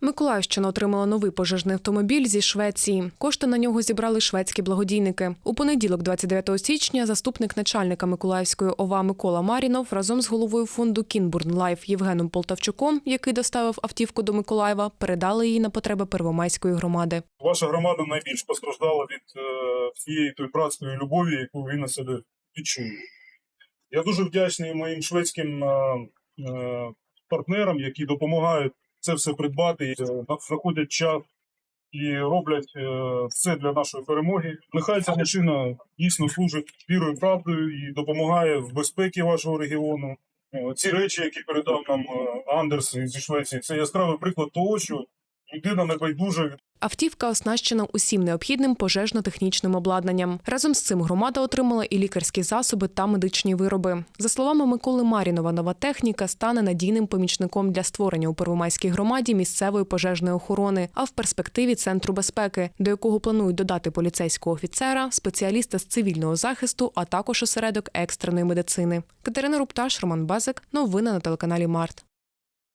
Миколаївщина отримала новий пожежний автомобіль зі Швеції. Кошти на нього зібрали шведські благодійники. У понеділок, 29 січня, заступник начальника Миколаївської ОВА Микола Марінов разом з головою фонду Кінбурн Лайф Євгеном Полтавчуком, який доставив автівку до Миколаєва, передали її на потреби Первомайської громади. Ваша громада найбільш постраждала від е, всієї той братської любові, яку ви на себе відчули. Я дуже вдячний моїм шведським е, е, партнерам, які допомагають це все придбати, е, знаходять час і роблять е, все для нашої перемоги. Нехай ця машина дійсно служить вірою правдою і допомагає в безпеці вашого регіону. Е, Ці речі, які передав нам Андерс зі Швеції, це яскравий приклад того, що людина небайдужа Автівка оснащена усім необхідним пожежно-технічним обладнанням. Разом з цим громада отримала і лікарські засоби та медичні вироби. За словами Миколи Марінова, нова техніка стане надійним помічником для створення у Первомайській громаді місцевої пожежної охорони, а в перспективі центру безпеки, до якого планують додати поліцейського офіцера, спеціаліста з цивільного захисту, а також осередок екстреної медицини. Катерина Рупташ, Роман Базик. Новини на телеканалі Март.